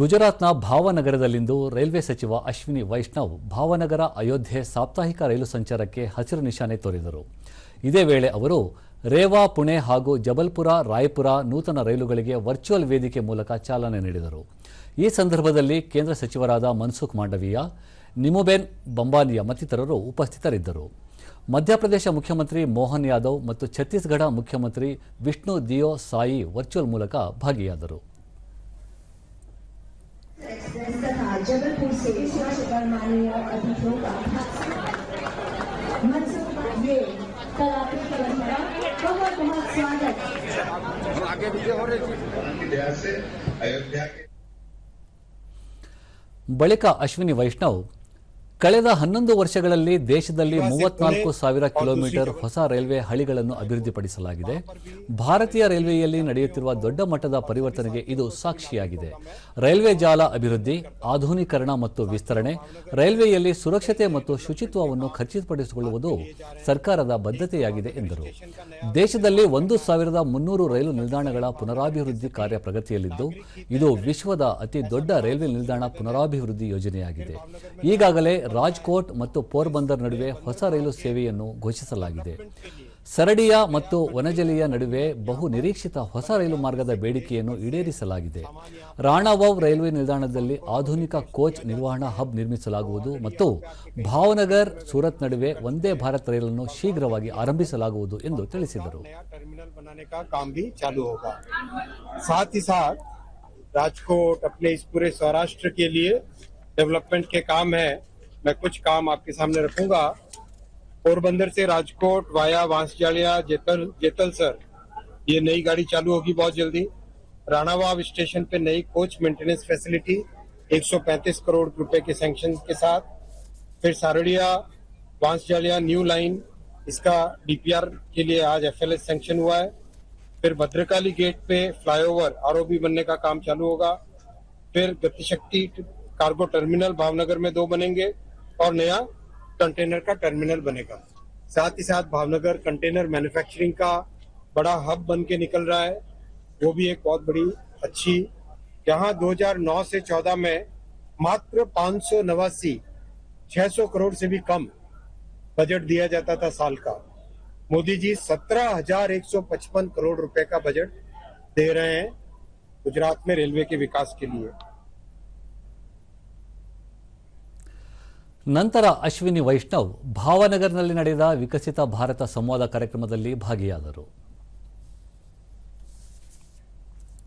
ಗುಜರಾತ್ನ ಭಾವನಗರದಲ್ಲಿಂದು ರೈಲ್ವೆ ಸಚಿವ ಅಶ್ವಿನಿ ವೈಷ್ಣವ್ ಭಾವನಗರ ಅಯೋಧ್ಯೆ ಸಾಪ್ತಾಹಿಕ ರೈಲು ಸಂಚಾರಕ್ಕೆ ಹಸಿರು ನಿಶಾನೆ ತೋರಿದರು. ಇದೇ ವೇಳೆ ಅವರು ರೇವಾ, ಪುಣೆ ಹಾಗೂ ಜಬಲ್ಪುರ, ರಾಯ್ಪುರ ನೂತನ ರೈಲುಗಳಿಗೆ ವರ್ಚುವಲ್ ವೇದಿಕೆ ಮೂಲಕ ಚಾಲನೆ ನೀಡಿದರು. ಈ ಸಂದರ್ಭದಲ್ಲಿ ಕೇಂದ್ರ ಸಚಿವರಾದ ಮನ್ಸುಖ್ ಮಾಂಡವೀಯ, ನಿಮುಬೆನ್ ಬಂಬಾನಿಯ ಮತ್ತಿತರರು ಉಪಸ್ಥಿತರಿದ್ದರು. ಮಧ್ಯಪ್ರದೇಶ ಮುಖ್ಯಮಂತ್ರಿ ಮೋಹನ್ ಯಾದವ್ ಮತ್ತು ಛತ್ತೀಸ್ಗಢ ಮುಖ್ಯಮಂತ್ರಿ ವಿಷ್ಣು ದಿಯೋ ಸಾಯಿ ವರ್ಚುವಲ್ ಮೂಲಕ ಭಾಗಿಯಾದರು. जबलपुर से इस वर्ष पर माननीय अतिथियों का मंच ये बहुत बहुत स्वागत। आगे हो रहे अयोध्या बड़े का अश्विनी वैष्णव ಕಳೆದ ಹನ್ನೊಂದು ವರ್ಷಗಳಲ್ಲಿ ದೇಶದಲ್ಲಿ ಮೂವತ್ನಾಲ್ಕು ಸಾವಿರ ಕಿಲೋಮೀಟರ್ ಹೊಸ ರೈಲ್ವೆ ಹಳಿಗಳನ್ನು ಅಭಿವೃದ್ಧಿಪಡಿಸಲಾಗಿದೆ. ಭಾರತೀಯ ರೈಲ್ವೆಯಲ್ಲಿ ನಡೆಯುತ್ತಿರುವ ದೊಡ್ಡ ಮಟ್ಟದ ಪರಿವರ್ತನೆಗೆ ಇದು ಸಾಕ್ಷಿಯಾಗಿದೆ. ರೈಲ್ವೆ ಜಾಲ ಅಭಿವೃದ್ಧಿ ಆಧುನೀಕರಣ ಮತ್ತು ವಿಸ್ತರಣೆ ರೈಲ್ವೆಯಲ್ಲಿ ಸುರಕ್ಷತೆ ಮತ್ತು ಶುಚಿತ್ವವನ್ನು ಖಚಿತಪಡಿಸಿಕೊಳ್ಳುವುದು ಸರ್ಕಾರದ ಬದ್ಧತೆಯಾಗಿದೆ ಎಂದರು. ದೇಶದಲ್ಲಿ ಒಂದು ಸಾವಿರದ ಮುನ್ನೂರು ರೈಲು ನಿಲ್ದಾಣಗಳ ಪುನರಾಭಿವೃದ್ಧಿ ಕಾರ್ಯ ಪ್ರಗತಿಯಲ್ಲಿದ್ದು ಇದು ವಿಶ್ವದ ಅತಿ ದೊಡ್ಡ ರೈಲ್ವೆ ನಿಲ್ದಾಣ ಪುನರಾಭಿವೃದ್ಧಿ ಯೋಜನೆಯಾಗಿದೆ. ಈಗಾಗಲೇ ರಾಜ್ಕೋಟ್ ಮತ್ತು ಪೋರ್ಬಂದರ್ ನಡುವೆ ಹೊಸ ರೈಲು ಸೇವೆಯನ್ನು ಘೋಷಿಸಲಾಗಿದೆ ಸರಡಿಯಾ ಮತ್ತು ವನಜಲಿಯ ನಡುವೆ ಬಹು ನಿರೀಕ್ಷಿತ ಹೊಸ ರೈಲು ಮಾರ್ಗದ ಬೇಡಿಕೆಯನ್ನು ಈಡೇರಿಸಲಾಗಿದೆ ರಾಣಾವಾವ್ ರೈಲ್ವೆ ನಿಲ್ದಾಣದಲ್ಲಿ ಆಧುನಿಕ ಕೋಚ್ ನಿರ್ವಹಣಾ ಹಬ್ ನಿರ್ಮಿಸಲಾಗುವುದು ಮತ್ತು ಭಾವನಗರ್ ಸೂರತ್ ನಡುವೆ ಒಂದೇ ಭಾರತ್ ರೈಲನ್ನು ಶೀಘ್ರವಾಗಿ ಆರಂಭಿಸಲಾಗುವುದು ಎಂದು ತಿಳಿಸಿದರು नया टर्मिनल बनाने का काम भी चालू होगा साथ ही साथ राजकोट अपने इस पूरे सौराष्ट्र के लिए डेवलपमेंट के काम है मैं कुछ काम आपके सामने रखूँगा। पोरबंदर से राजकोट वाया बांसजालिया जेतल जेतलसर ये नई गाड़ी चालू होगी बहुत जल्दी। राणावाव स्टेशन पे नई कोच मेंटेनेंस फैसिलिटी 135 करोड़ रुपए के सैंक्शन के साथ। फिर सारड़िया बांसजालिया न्यू लाइन इसका डीपीआर के लिए आज एफ़ एफएलएस सैंक्शन हुआ है। फिर भद्रकाली गेट पे फ्लाईओवर आरओबी बनने का काम चालू होगा। फिर गतिशक्ति कार्गो टर्मिनल भावनगर में दो बनेंगे। और नया कंटेनर का टर्मिनल बनेगा। साथ ही साथ भावनगर कंटेनर मैन्युफैक्चरिंग का बड़ा हब बन के निकल रहा है। वो भी एक बहुत बड़ी अच्छी, जहाँ 2009 से 14 में मात्र पाँच सौ नवासी, छह करोड़ से भी कम बजट दिया जाता था साल का। मोदी जी सत्रह हज़ार एक सौ पचपन करोड़ रुपए का बजट दे रहे हैं गुजरात में रेलवे के विकास के लिए। ನಂತರ ಅಶ್ವಿನಿ ವೈಷ್ಣವ್ ಭಾವನಗರ್ನಲ್ಲಿ ನಡೆದ ವಿಕಸಿತ ಭಾರತ ಸಂವಾದ ಕಾರ್ಯಕ್ರಮದಲ್ಲಿ ಭಾಗಿಯಾದರು.